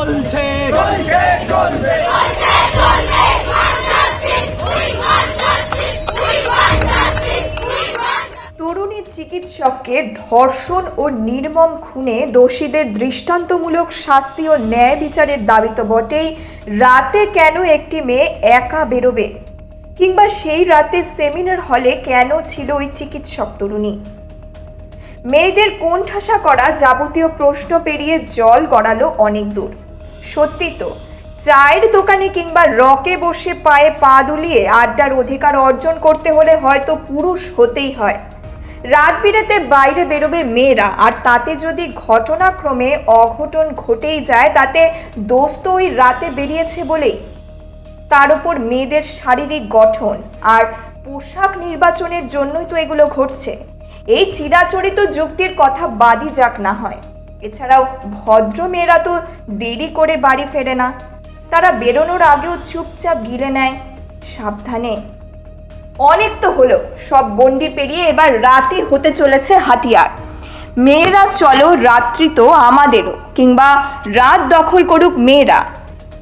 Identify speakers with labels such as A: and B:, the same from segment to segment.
A: চলছে।
B: চলছে চলবে।
C: তরুণী চিকিৎসককে ধর্ষণ ও নির্মম খুনে দোষীদের দৃষ্টান্তমূলক শাস্তি ও ন্যায় বিচারের দাবি তো বটেই। রাতে কেন একটি মেয়ে একা বেরোবে? কিংবা সেই রাতে সেমিনার হলে কেন ছিল ওই চিকিৎসক তরুণী? মেয়েদের কোণঠাসা করা যাবতীয় প্রশ্ন পেরিয়ে জল গড়ালো অনেক দূর। সত্যি তো। চায়ের দোকানে কিংবা রকে বসে পায়ে পা দুলিয়ে আড্ডার অধিকার অর্জন করতে হলে হয়তো পুরুষ হতেই হয়। রাত বিরেতে বাইরে বেরোবে মেয়েরা, আর তাতে যদি ঘটনাক্রমে অঘটন ঘটেই যায়, তাতে দোস্ত ওই রাতে বেরিয়েছে বলেই। তার উপর মেয়েদের শারীরিক গঠন আর পোশাক নির্বাচনের জন্যই তো এগুলো ঘটছে। এই চিরাচরিত যুক্তির কথা বাদই যাক না হয়। এছাড়াও ভদ্র মেয়েরা তো দেরি করে বাড়ি ফেরে না। তারা বেরোনোর আগেও চুপচাপ গিলে নেয়। সাবধানে। অনেক তো হলো, সব বন্ডি পেরিয়ে এবার রাতে হতে চলেছে হাতিয়ার। মেয়েরা চলো, রাত্রি তো আমাদেরও, কিংবা রাত দখল করুক মেয়েরা।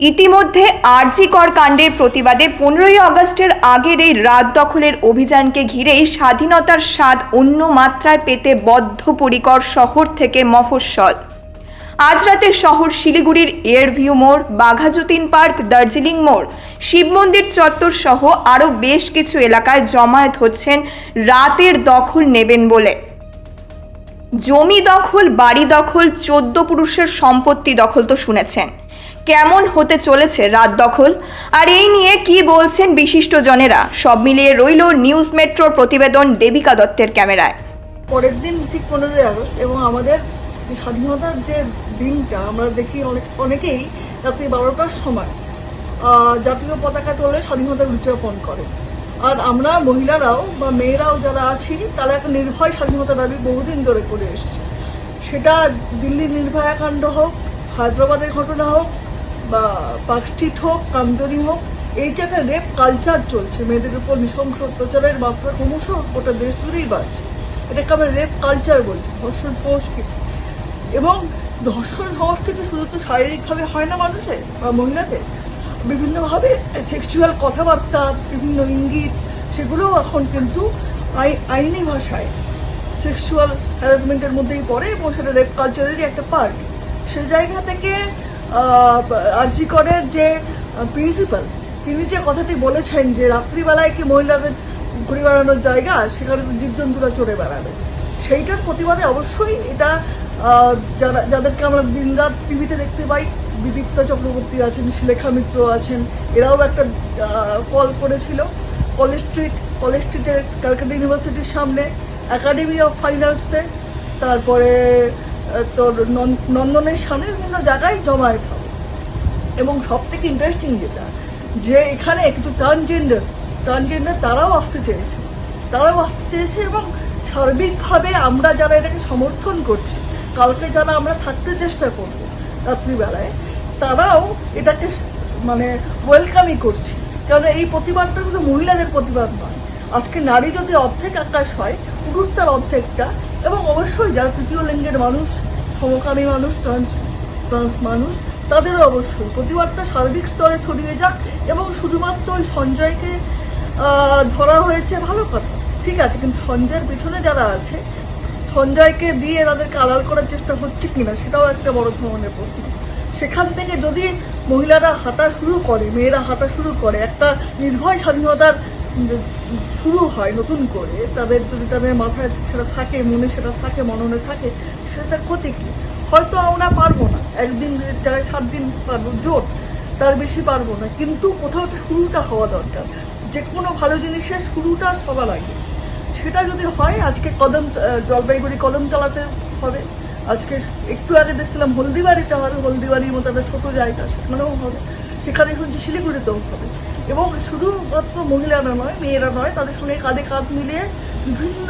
C: ইতিমধ্যে আরজি কর কাণ্ডের প্রতিবাদে পনেরোই আগস্টের আগের এই রাত দখলের অভিযানকে ঘিরেই স্বাধীনতার স্বাদ অন্য মাত্রায় পেতে বদ্ধপরিকর শহর থেকে মফস্বল। আজ রাতে শহর শিলিগুড়ির এয়ারভিউ মোড়, বাঘাযতীন পার্ক, দার্জিলিং মোড়, শিব মন্দির চত্বর সহ আরও বেশ কিছু এলাকায় জমায়েত হচ্ছেন রাতের দখল নেবেন বলে। জমি দখল, বাড়ি দখল, চোদ্দ পুরুষের সম্পত্তি দখল তো শুনেছেন। কেমন হতে চলেছে রাত দখল? আর এই নিয়ে কি বলছেন বিশিষ্টজনেরা সব মিলিয়ে রইল নিউজ মেট্রোর প্রতিবেদন দেবিকা দত্তের ক্যামেরায়।
D: পরের দিন ঠিক পনেরোই আগস্ট এবং আমাদের স্বাধীনতার যে দিনটা, আমরা দেখি অনেক, অনেকেই রাত্রি বারোটার সময় জাতীয় পতাকা তোলে স্বাধীনতার উদযাপন করে। আর আমরা মহিলারাও বা মেয়েরাও যারা আছি, তারা একটা নির্ভয় স্বাধীনতা দাবি বহুদিন ধরে করে এসছে। সেটা দিল্লির নির্ভয়াকাণ্ড হোক, হায়দ্রাবাদের ঘটনা হোক বা পার্কস্ট্রিট হোক কামজনি হোক, এই যে একটা রেপ কালচার চলছে, মেয়েদের উপর নৃশংস অত্যাচারের মাত্রা ক্রমশ গোটা দেশ জুড়েই বাড়ছে। এটাকে আমরা রেপ কালচার বলছি, ধর্ষণ সংস্কৃতি। এবং ধর্ষণ সংস্কৃতি শুধু তো শারীরিকভাবে হয় না মানুষের বা মহিলাদের। বিভিন্নভাবে সেক্সুয়াল কথাবার্তা, বিভিন্ন ইঙ্গিত, সেগুলোও এখন কিন্তু আই- আইনি ভাষায় সেক্সুয়াল হ্যারাসমেন্টের মধ্যেই পড়ে এবং সেটা রেপ কালচারেরই একটা পার্ট সেই জায়গা থেকে আরজি করের যে প্রিন্সিপাল তিনি যে কথাটি বলেছেন যে রাত্রিবেলায় কি মহিলাদের ঘুরে বেড়ানোর জায়গা, সেখানে তো জীবজন্তুরা চড়ে বেড়াবে। সেইটার প্রতিবাদে অবশ্যই এটা যারা, যাদেরকে আমরা দিনরাত টিভিতে দেখতে পাই বিবিক্তা চক্রবর্তী আছেন, শিলেখা মিত্র আছেন, এরাও একটা কল করেছিল। কলেজ স্ট্রিট, কলেজ স্ট্রিটের, ক্যালকাটা ইউনিভার্সিটির সামনে একাডেমি অফ ফাইন আর্টসে তারপরে তোর নন- নন্দনের সামনে বিভিন্ন জায়গায় জমায়েত হবে এবং সব থেকে ইন্টারেস্টিং যেটা, যে এখানে কিছু ট্রান্সজেন্ডার ট্রান্সজেন্ডার তারাও আসতে চেয়েছে। তারাও আসতে চেয়েছে এবং সার্বিকভাবে আমরা যারা এটাকে সমর্থন করছি, কালকে যারা আমরা থাকতে চেষ্টা করব রাত্রিবেলায়, তারাও এটাকে মানে ওয়েলকামই করছি। কারণ এই প্রতিবাদটা শুধু মহিলাদের প্রতিবাদ নয় আজকে নারী যদি অর্ধেক আকাশ হয়, পুরুষ তার অর্ধেকটা, এবং অবশ্যই যারা তৃতীয় লিঙ্গের মানুষ, সমকামী মানুষ ট্রান্স ট্রান্স মানুষ, তাদেরও অবশ্যই প্রতিবাদটা সার্বিক স্তরে ছড়িয়ে যাক, এবং শুধুমাত্র ওই সঞ্জয়কে ধরা হয়েছে ভালো কথা। ঠিক আছে, কিন্তু সঞ্জয়ের পিছনে যারা আছে, সঞ্জয়কে দিয়ে তাদেরকে আড়াল করার চেষ্টা হচ্ছে কিনা, সেটাও একটা বড় ধরনের প্রশ্ন। সেখান থেকে যদি মহিলারা হাঁটা শুরু করে, মেয়েরা হাঁটা শুরু করে, একটা নির্ভয় স্বাধীনতার শুরু হয় নতুন করে, তাদের যদি তাদের মাথায় সেটা থাকে, মনে সেটা থাকে, মননে থাকে সেটা ক্ষতি কি? হয়তো আমরা পারব না। একদিন যায় সাত দিন পারব জোর তার বেশি পারব না। কিন্তু কোথাও একটা শুরুটা হওয়া দরকার। যে কোনো ভালো জিনিসের শুরুটা সবার আগে। সেটা যদি হয়, আজকে কদম জলপাইগুড়ি কদম চালাতে হবে। আজকে একটু আগে দেখছিলাম হলদিবাড়িতে হবে হলদিবাড়ির মতো একটা ছোটো জায়গা, সেখানেও হবে। সেখানে শুনছি শিলিগুড়িতেও হবে। এবং শুধুমাত্র মহিলারা নয়, মেয়েরা নয়, তাদের সঙ্গে কাঁধে কাঁধ মিলিয়ে বিভিন্ন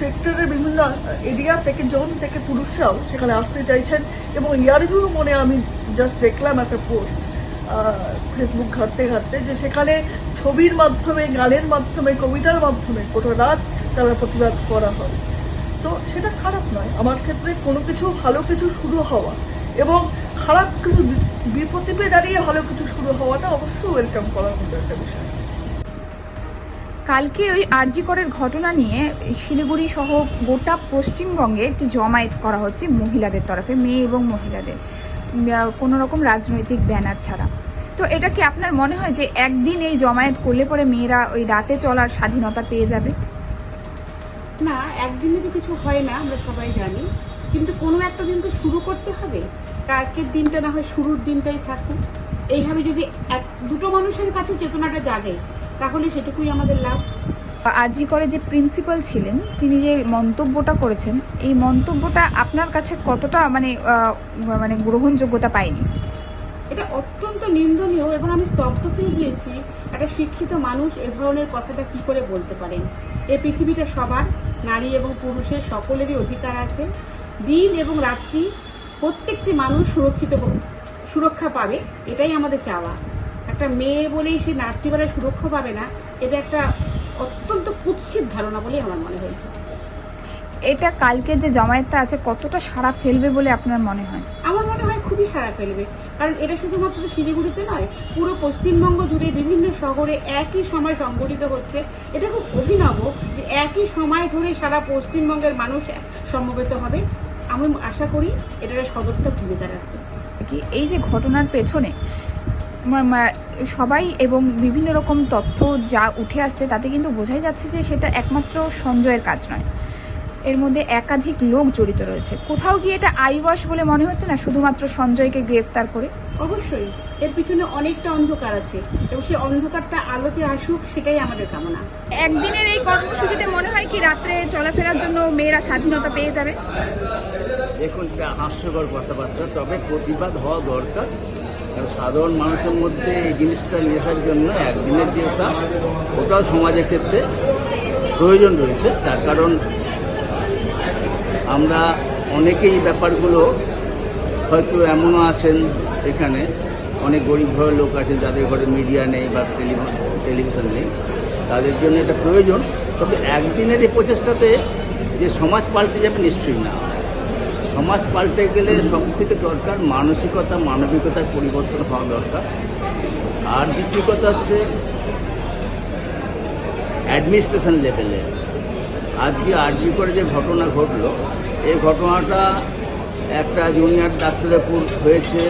D: সেক্টরের বিভিন্ন এরিয়া থেকে জোন থেকে পুরুষরাও সেখানে আসতে চাইছেন। এবং ইয়ারভিউ মনে আমি জাস্ট দেখলাম একটা পোস্ট ফেসবুক ঘাটতে ঘাটতে যে সেখানে ছবির মাধ্যমে, গানের মাধ্যমে, কবিতার মাধ্যমে গোটা রাত তারা প্রতিবাদ করা হয়। তো সেটা খারাপ নয়। আমার ক্ষেত্রে কোনো কিছু ভালো কিছু শুরু হওয়া এবং খারাপ কিছু বিপত্তি পেয়ে দাঁড়িয়ে ভালো কিছু শুরু হওয়াটা অবশ্যই ওয়েলকাম করার মতো একটা বিষয়।
A: কালকে ওই আরজি করের ঘটনা নিয়ে শিলিগুড়ি সহ গোটা পশ্চিমবঙ্গে একটি জমায়েত করা হচ্ছে মহিলাদের তরফে মেয়ে এবং মহিলাদের। কোনো রকম রাজনৈতিক ব্যানার ছাড়া। তো এটা কি আপনার মনে হয় যে একদিন এই জমায়েত করলে পরে মেয়েরা ওই রাতে চলার স্বাধীনতা পেয়ে যাবে?
E: না একদিনে তো কিছু হয় না আমরা সবাই জানি। কিন্তু কোনো একটা দিন তো শুরু করতে হবে। কালকের দিনটা না হয় শুরুর দিনটাই থাকুক এইভাবে যদি এক দুটো মানুষের কাছে চেতনাটা জাগে তাহলে সেটুকুই আমাদের লাভ।
A: আরজি করে যে প্রিন্সিপাল ছিলেন তিনি যে মন্তব্যটা করেছেন এই মন্তব্যটা আপনার কাছে কতটা মানে মানে গ্রহণযোগ্যতা পায়নি?
E: এটা অত্যন্ত নিন্দনীয় এবং আমি স্তব্ধ হয়ে গিয়েছি। একটা শিক্ষিত মানুষ এ ধরনের কথাটা কি করে বলতে পারেন? এ পৃথিবীটা সবার নারী এবং পুরুষের সকলেরই অধিকার আছে। দিন এবং রাত্রি প্রত্যেকটি মানুষ সুরক্ষিত সুরক্ষা পাবে এটাই আমাদের চাওয়া। একটা মেয়ে বলেই সে রাত্রিবেলায় সুরক্ষা পাবে না এটা একটা অত্যন্ত কুৎসিত ধারণা বলেই আমার মনে হয়েছে।
A: এটা কালকে যে জমায়েতটা আছে কতটা সাড়া ফেলবে বলে আপনার মনে হয়?
E: আমার মনে হয় খুবই সাড়া ফেলবে। কারণ এটা শুধুমাত্র তো শিলিগুড়িতে নয় পুরো পশ্চিমবঙ্গ জুড়ে বিভিন্ন শহরে একই সময় সংগঠিত হচ্ছে। এটা খুব অভিনব যে একই সময় ধরে সারা পশ্চিমবঙ্গের মানুষ সমবেত হবে। আমি আশা করি এটার সদর্থক ভূমিকা রাখবে।
A: কি এই যে ঘটনার পেছনে সবাই এবং বিভিন্ন রকম তথ্য যা উঠে আসছে তাতে কিন্তু বোঝাই যাচ্ছে যে সেটা একমাত্র সঞ্জয়ের কাজ নয়। এর মধ্যে একাধিক লোক জড়িত রয়েছে। কোথাও কি এটা আইওয়াশ বলে মনে হচ্ছে না? শুধুমাত্র সঞ্জয়কে গ্রেফতার করে?
E: অবশ্যই। এর পিছনে অনেকটা অন্ধকার আছে এবং সেই অন্ধকারটা আলোতে আসুক সেটাই আমাদের কামনা।
A: একদিনের এই কর্মসূচিতে মনে হয় কি রাত্রে চলাফেরার জন্য মেয়েরা স্বাধীনতা পেয়ে যাবে?
F: দেখুন এটা হাস্যকর কথাবার্তা তবে প্রতিবাদ হওয়া দরকার। কারণ সাধারণ মানুষের মধ্যে এই জিনিসটা নিয়ে আসার জন্য একদিনের যে ওটা ওটাও সমাজের ক্ষেত্রে প্রয়োজন রয়েছে। তার কারণ আমরা অনেকেই ব্যাপারগুলো হয়তো এমনও আছেন এখানে। অনেক গরিব ঘরের লোক আছেন, যাদের ঘরে মিডিয়া নেই বা টেলিভি- টেলিভিশন নেই। তাদের জন্য এটা প্রয়োজন। তবে একদিনের এই প্রচেষ্টাতে যে সমাজ পাল্টে যাবে নিশ্চয়ই না। সমাজ পাল্টে গেলে সব থেকে দরকার মানসিকতা, মানবিকতার পরিবর্তন হওয়া দরকার। আর দ্বিতীয় কথা হচ্ছে অ্যাডমিনিস্ট্রেশন লেভেলে আজকে আরজি করে যে ঘটনা ঘটলো এই ঘটনাটা একটা জুনিয়র ডাক্তারের উপর হয়েছে,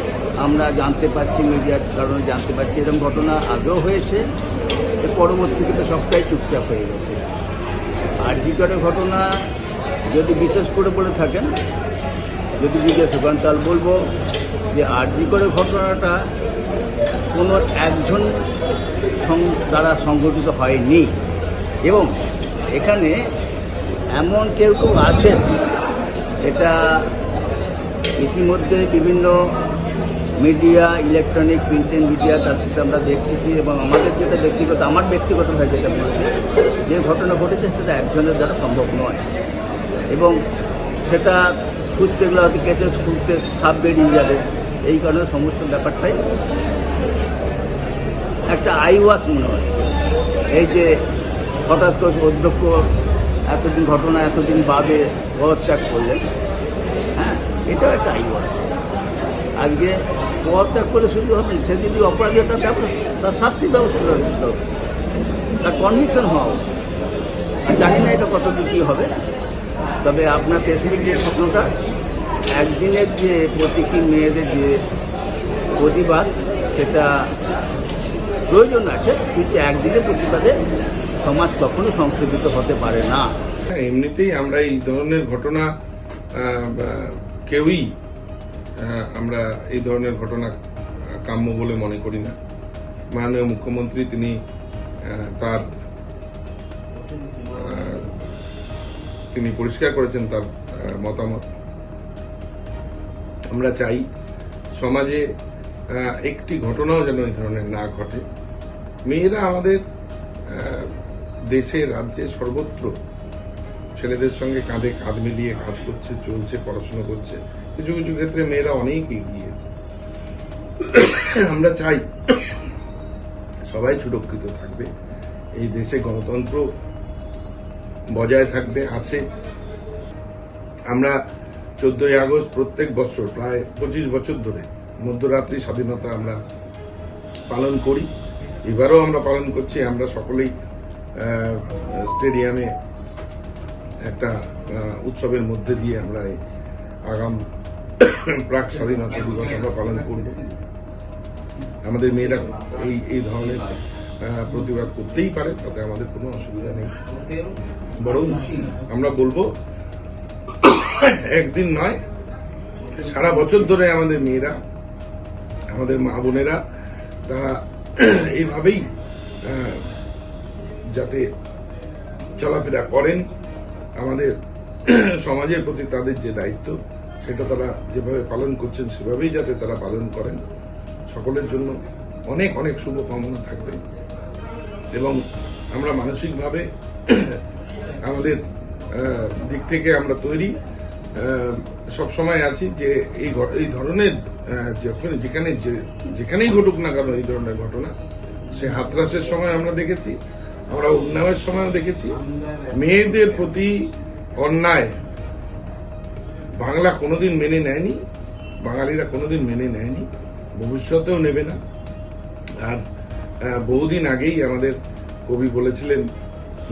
F: আমরা জানতে পারছি মিডিয়ার কারণে জানতে পারছি, এরকম ঘটনা আগেও হয়েছে পরবর্তীতে সবটাই চুপচাপ হয়ে গেছে। আরজি করে ঘটনা যদি বিশেষ করে বলে থাকেন, যদি জিজ্ঞেস করেন তাহলে বলব যে আরজি করে ঘটনাটা কোনো একজন দ্বারা সংগঠিত হয়নি। এবং এখানে এমন কেউ কেউ আছেন, এটা ইতিমধ্যে বিভিন্ন মিডিয়া, ইলেকট্রনিক, প্রিন্ট মিডিয়া, তার সাথে আমরা দেখছি এবং আমাদের যেটা ব্যক্তিগত, আমার ব্যক্তিগতভাবে যেটা বলছে, যে ঘটনা ঘটেছে সেটা একজনের দ্বারা সম্ভব নয়। এবং সেটা খুঁজতে গেলে হয়তো কেটে খুঁজতে সাপ বেরিয়ে যাবে, এই কারণে সমস্ত ব্যাপারটাই একটা আইওয়াস মনে হয় এই যে হঠাৎ করে অধ্যক্ষ এতদিন ঘটনা, এতদিন বাদে পদত্যাগ করলেন হ্যাঁ এটাও একটা আইওয়াস আজকে পদত্যাগ করে শুধু হবে সেদিন যদি অপরাধী একটা ব্যাপার তার শাস্তির ব্যবস্থা হবে। তার কনভিকশন হওয়া উচিত। জানি না এটা কতটুকু কী হবে তবে আপনার স্পেসিফিক যে স্বপ্নটা, একদিনের যে প্রতীকী মেয়েদের যে প্রতিবাদ, সেটা প্রয়োজন আছে, কিন্তু একদিনের প্রতিবাদে সমাজ কখনো সংশোধিত হতে পারে না।
G: এমনিতেই আমরা এই ধরনের ঘটনা কেউই আমরা এই ধরনের ঘটনা কাম্য বলে মনে করি না। মাননীয় মুখ্যমন্ত্রী তিনি তার তিনি পরিষ্কার করেছেন তার মতামত। আমরা চাই সমাজে একটি ঘটনাও যেন এই ধরনের না ঘটে। মেয়েরা আমাদের দেশে রাজ্যে সর্বত্র ছেলেদের সঙ্গে কাঁধে কাঁধ মিলিয়ে কাজ করছে, চলছে, পড়াশোনা করছে। কিছু কিছু ক্ষেত্রে মেয়েরা অনেক এগিয়েছে। আমরা চাই সবাই সুরক্ষিত থাকবে। এই দেশে গণতন্ত্র বজায় থাকবে, আছে। আমরা চোদ্দই আগস্ট প্রত্যেক বছর, প্রায় পঁচিশ বছর ধরে মধ্যরাত্রি স্বাধীনতা আমরা পালন করি। এবারও আমরা পালন করছি, আমরা সকলেই স্টেডিয়ামে একটা উৎসবের মধ্যে দিয়ে আমরা আগাম প্রাক স্বাধীনতা দিবস আমরা পালন করব। আমাদের মেয়েরা এই এই ধরনের প্রতিবাদ করতেই পারে, তাতে আমাদের কোনো অসুবিধা নেই। বরং আমরা বলব, একদিন নয়, সারা বছর ধরে আমাদের মেয়েরা, আমাদের মা বোনেরা, তারা এইভাবেই যাতে চলাফেরা করেন, আমাদের সমাজের প্রতি তাদের যে দায়িত্ব, সেটা তারা যেভাবে পালন করছেন, সেভাবেই যাতে তারা পালন করেন। সকলের জন্য অনেক অনেক শুভকামনা থাকবে। এবং আমরা মানসিকভাবে আমাদের দিক থেকে আমরা তৈরি। সব সময় আছি যে এই এই ধরনের যখন যেখানে যেখানেই ঘটুক না কেন এই ধরনের ঘটনা, সে হাতরাসের সময় আমরা দেখেছি। আমরা উন্নয়নের সময় দেখেছি, মেয়েদের প্রতি অন্যায় বাংলা কোনোদিন মেনে নেয়নি, বাঙালিরা কোনোদিন মেনে নেয়নি, ভবিষ্যতেও নেবে না। আর বহুদিন আগেই আমাদের কবি বলেছিলেন,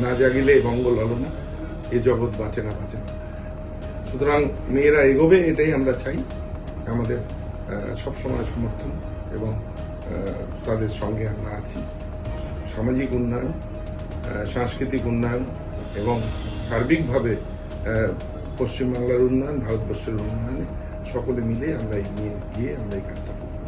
G: না জাগিলে মঙ্গল হলো না, এ জগৎ বাঁচে না বাঁচে না। সুতরাং মেয়েরা এগোবে, এটাই আমরা চাই, আমাদের সবসময় সমর্থন এবং তাদের সঙ্গে আমরা আছি। সামাজিক উন্নয়ন সাংস্কৃতিক উন্নয়ন এবং সার্বিকভাবে পশ্চিমবাংলার উন্নয়ন, ভারতবর্ষের উন্নয়নে সকলে মিলে আমরা এগিয়ে গিয়ে আমরা এই কাজটা করব।